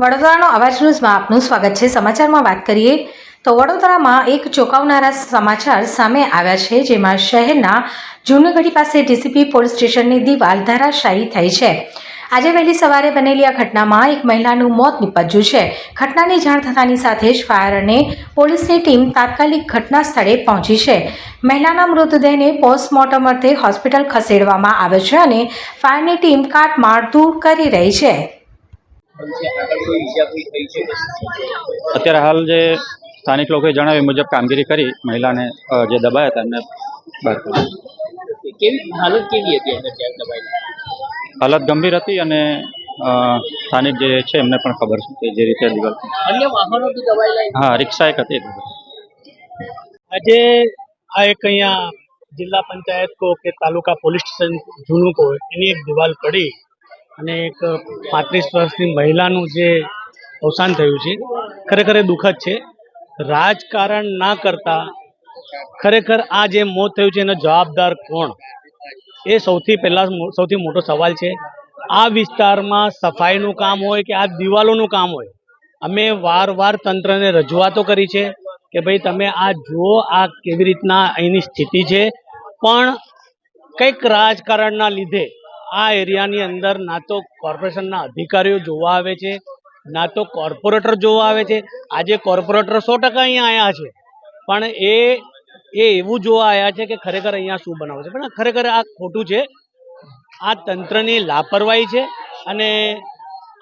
વડોદરાનો અવાજ ન્યૂઝમાં આપનું સ્વાગત છે. સમાચારમાં વાત કરીએ તો વડોદરામાં એક ચોંકાવનારા સમાચાર સામે આવ્યા છે, જેમાં શહેરના જૂનગઢી પાસે ડીસીપી પોલીસ સ્ટેશનની દિવાલ ધરાશાયી થઈ છે. આજે વહેલી સવારે બનેલી આ ઘટનામાં એક મહિલાનું મોત નિપજ્યું છે. ઘટનાની જાણ થતાની સાથે જ ફાયર અને પોલીસની ટીમ તાત્કાલિક ઘટના સ્થળે પહોંચી છે. મહિલાના મૃતદેહને પોસ્ટમોર્ટમ અર્થે હોસ્પિટલ ખસેડવામાં આવ્યો છે અને ફાયરની ટીમ કાટમાળ દૂર કરી રહી છે. અત્યારે હાલ જે સ્થાનિક લોકોએ જણાવ્યા મુજબ કામગીરી કરી મહિલાને જે દબાયા હતા એમને બહાર કાઢી હાલત કેવી હતી હાલત ગંભીર હતી અને સ્થાનિક જે છે એમને પણ ખબર છે કે જે રીતે દિવાલ અન્ય વાહનો હા રિક્ષા એક હતી આજે આ એક અહીંયા જિલ્લા પંચાયત કો કે તાલુકા પોલીસ સ્ટેશન જૂનું કો એની એક દિવાલ પડી અને એક પાંત્રીસ વર્ષની મહિલાનું જે અવસાન થયું છે, ખરેખર એ દુઃખદ છે. રાજકારણ ના કરતા ખરેખર આ જે મોત થયું છે એનો જવાબદાર કોણ? એ સૌથી પહેલા સૌથી મોટો સવાલ છે. આ વિસ્તારમાં સફાઈનું કામ હોય કે આ દિવાલોનું કામ હોય? અમે વારવાર તંત્રને રજૂઆતો કરી છે કે ભાઈ તમે આ જુઓ, આ કેવી રીતના અહીંની સ્થિતિ છે. પણ કંઈક રાજકારણના લીધે આ એરિયાની અંદર ના તો કોર્પોરેશનના અધિકારીઓ જોવા આવે છે, ના તો કોર્પોરેટર જોવા આવે છે. આજે કોર્પોરેટર સો ટકા અહીંયા આવ્યા છે. પણ એ એ એવું જોવા આવ્યા છે કે ખરેખર અહીંયા શું બનાવે છે? પણ ખરેખર આ ખોટું છે. આ તંત્રની લાપરવાહી છે અને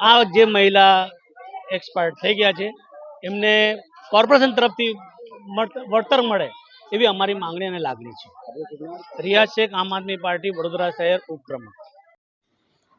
આ જે મહિલા એક્સપાયર્ડ થઈ ગયા છે, એમને કોર્પોરેશન તરફથી વળતર મળે એવી અમારી માંગણી અને લાગણી છે. રિયાઝ શેખ આમ આદમી પાર્ટી વડોદરા શહેર ઉપપ્રમુખ.